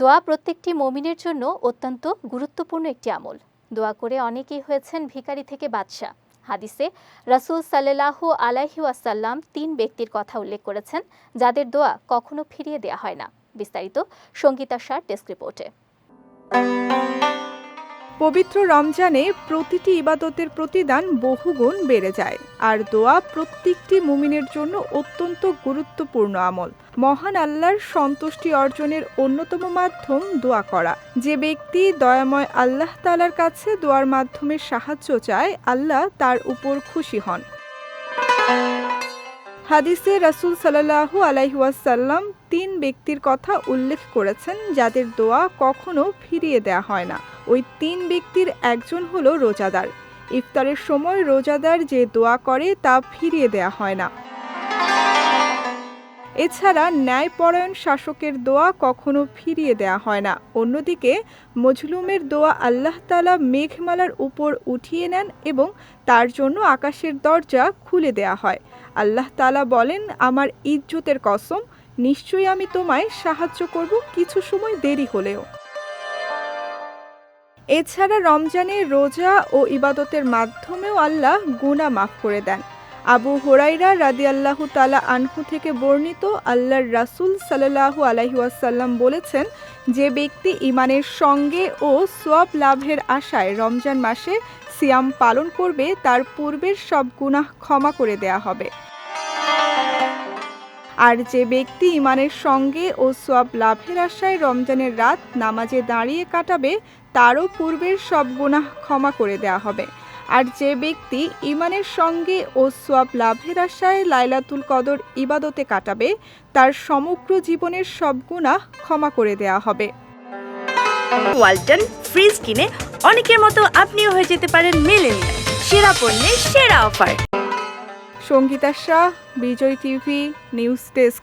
দোয়া প্রত্যেকটি মমিনের জন্য অত্যন্ত গুরুত্বপূর্ণ একটি আমল। দোয়া করে অনেকেই হয়েছেন ভিকারি থেকে বাদশাহ। হাদিসে রাসুল সাল্লাল্লাহু আলাহি ওয়াসাল্লাম তিন ব্যক্তির কথা উল্লেখ করেছেন, যাদের দোয়া কখনো ফিরিয়ে দেওয়া হয় না। বিস্তারিত সঙ্গীতা সার ডেস্ক রিপোর্টে। পবিত্র রমজানে প্রতিটি ইবাদতের প্রতিদান বহুগুণ বেড়ে যায়। আর দোয়া প্রত্যেকটি মুমিনের জন্য অত্যন্ত গুরুত্বপূর্ণ আমল। মহান আল্লাহর সন্তুষ্টি অর্জনের অন্যতম মাধ্যম দোয়া করা। যে ব্যক্তি দয়াময় আল্লাহ তালার কাছে দোয়ার মাধ্যমে সাহায্য চায়, আল্লাহ তার উপর খুশি হন। হাদিসে রাসুল সাল্লাল্লাহু আলাইহাসাল্লাম তিন ব্যক্তির কথা উল্লেখ করেছেন যাদের দোয়া কখনো ফিরিয়ে দেয়া হয় না। ওই তিন ব্যক্তির একজন হলো রোজাদার। ইফতারের সময় রোজাদার যে দোয়া করে তা ফিরিয়ে দেয়া হয় না। এছাড়া ন্যায়পরায়ণ শাসকের দোয়া কখনো ফিরিয়ে দেয়া হয় না। অন্যদিকে, মজলুমের দোয়া আল্লাহ তালা মেঘমালার উপর উঠিয়ে নেন এবং তার জন্য আকাশের দরজা খুলে দেয়া হয়। আল্লাহ তালা বলেন, আমার ইজ্জতের কসম, নিশ্চয়ই আমি তোমায় সাহায্য করব কিছু সময় দেরি হলেও। এছাড়া রমজানে রোজা ও ইবাদতের মাধ্যমেও আল্লাহ গুনাহ মাফ করে দেন। আবু হোরাইরা রাদি আল্লাহ তালা আনহু থেকে বর্ণিত আল্লাহর রাসূল সাল্লাল্লাহু আলাইহি ওয়াসাল্লাম বলেছেন যে ব্যক্তি ইমানের সঙ্গে ও সোয়াব লাভের আশায় রমজান মাসে সিয়াম পালন করবে, তার পূর্বের সব গুনাহ ক্ষমা করে দেয়া হবে। আর যে ব্যক্তি ইমানের সঙ্গে ও সোয়াব লাভের আশায় রমজানের রাত নামাজে দাঁড়িয়ে কাটাবে, তারও পূর্বের সব গুনাহ ক্ষমা করে দেয়া হবে। আর যে ব্যক্তি ইমানের সঙ্গে ও সোয়াব লাভের আশায় লাইলাতুল কদর ইবাদতে কাটাবে তার সমগ্র জীবনের সব গুনাহ ক্ষমা করে দেয়া হবে। ওয়ালটন ফ্রিজ কিনে অনেকের মতো আপনিও হয়ে যেতে পারেন মিলেনিয়াল। সেরা পণ্যের সেরা offer. Sangeeta Shah Bijoy TV news desk.